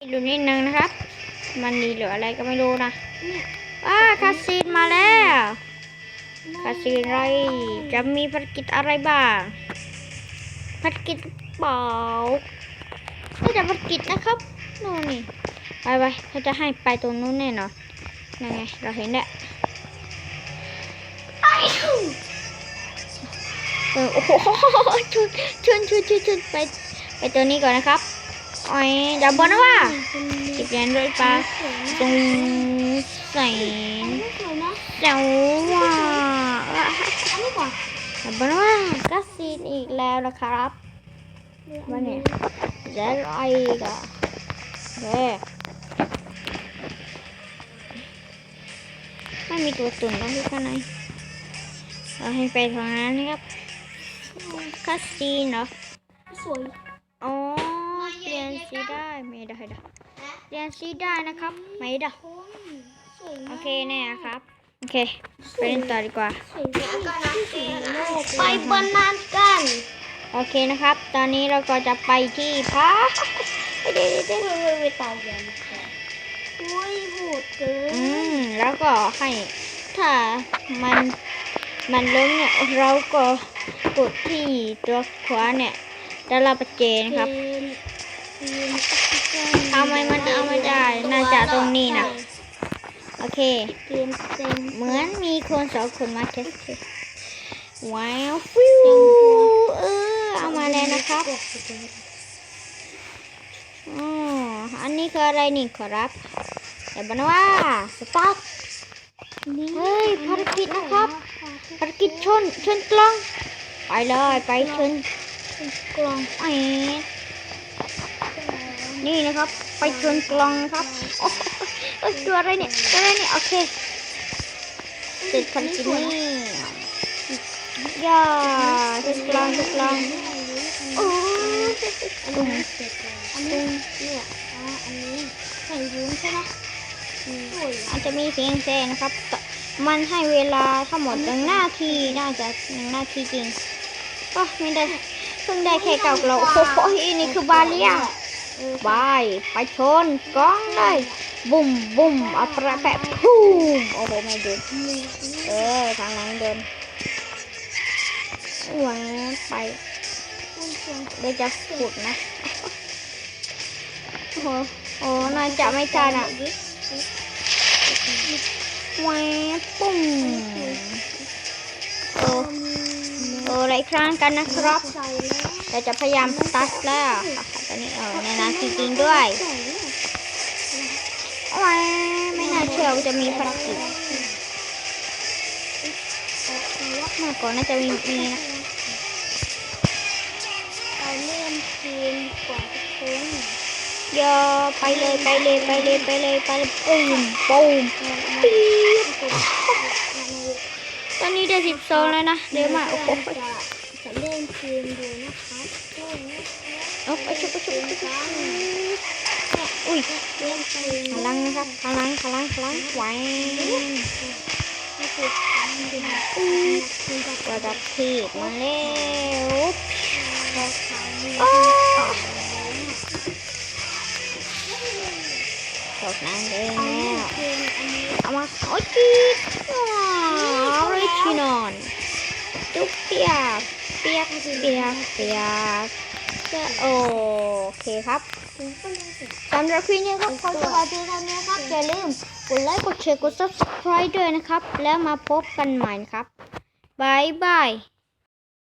ดูนิดนึงนะครับ มันมีเหลืออะไรก็ไม่รู้นะว้าคาซีนมาแล้วคาซีนอะไรจะมีภารกิจอะไรบ้างภารกิจเปล่าไม่แต่ภารกิจนะครับนู่นนี่ไปไปเขาจะให้ไปตรงนู้นแน่นอนนั่นไงเราเห็นแล้วไอ้ชูเออโอ้โหชนชนชนชนชนไปไปตัวนี้ก่อนนะครับ โอ้ยดับบอลนะว่าจิบเหรียญด้วยปลาตรงใส่เจ้าว่าดับบอลนะว่าก็ซีนอีกแล้วนะครับวันนี้จะอะไรอีกอะเด้ไม่มีตัวตุ่นนะที่ข้างในเราให้ไปทางนั้นนะครับคาซีนเหรอสวยอ๋อเปลี่ย นสีได้ไม่ได้ดอกเปลี่ยนสีได้นะครับ ไม่ได้สวยโอเคแน่ครับ โอเคไปเล่นต่อดีกว่าสวยแล้วก็นะไปบนนั้นกัน โอเคนะครับ ตอนนี้เราก็จะไปที่พักเดี๋ยวเดี๋ยวเฮ้ยไปตายยังอุ้ยโหดเกิอืนมแล้วก็ให้ถ้ามันมันล้มเนี่ยเราก็กดที่ตัวขวาเนี่ยจะรับประเจนะครับ ทำไมมันเอาไม่ได้ น่าจะตรงนี้นะโอเค เหมือนมีคนสองคนมาเทสว้าวฟิวเออเอามาแล้วนะครับอ๋ออันนี้คืออะไรนี่ขอรับแต่บันว่าสต๊อกเฮ้ยภารกิจนะครับภารกิจชนชนกล้อง ไปเลยไปชนชนกล้องไอ้ นี่นะครับ ไปชนกล้องนะครับโอ้โหเอ้ยตัวอะไรเนี่ยตัวอะไรเนี่ยโอเคเสร็จภารกิจนี่ย่าทุกกลางทุกกลางโอ้ยอันนี้เสร็จแล้วอันนี้เนี่ยอ๋ออันนี้ใส่วุ้นใช่ไหมสวยอาจจะมีเสียงแซงนะครับแต่มันให้เวลาทั้งหมดหนึ่งนาทีน่าจะหนึ่งนาทีจริงก็ไม่ได้เพิ่งได้แค่เก่าเราโอ้โหนี่คือบาเลีย งบายไปชนกล้องเลยบุ่มบุ่มอัปะแปะพุ่มโอ้โหไม่ดูเออทางหลังเดินหวานไปเดี๋ยวจะขุดนะโอ้โหโอ้น่าจะไม่ทันอะแหวบปุ้งโอ้โอ้หลายครั้งกันนะครับใส่แล้วเราจะพยายามตัดแล้ว ตอนนี้เออในนาทีจริงด้วยแหวบไม่น่าเชื่อว่าจะมีภารกิจเมื่อก่อนน่าจะมีมีนะเราเล่นเกมกว่าทุกคนโยไปเลยไปเลยไปเลยไปเลยไปเลยปุ้มปุ้มปี๊ดตอนนี้ได้สิบสองแล้วนะเร็วมากโอ้โหจะจะเล่นเกมดูนะคะเล่นนะคะ เอาไปชุบไปชุบไปชุบอุ้ยพลังนะครับพลังพลังพลังแหวนไม่ถูกระดับทีบมาแล้วโอ้ตกน้ำเองแล้วเอามาโอ้ยจีดว้าเลยชินอนจุ๊บเปียกเปียกเปียกเปียก จะโอเคครับสร็จสำหรับคลิปนี้ครับขอสวัสดีครับนะครับ อย่าลืมกดไลค์ กดแชร์ กด subscribe ด้วยนะครับ แล้วมาพบกันใหม่นะครับบายบาย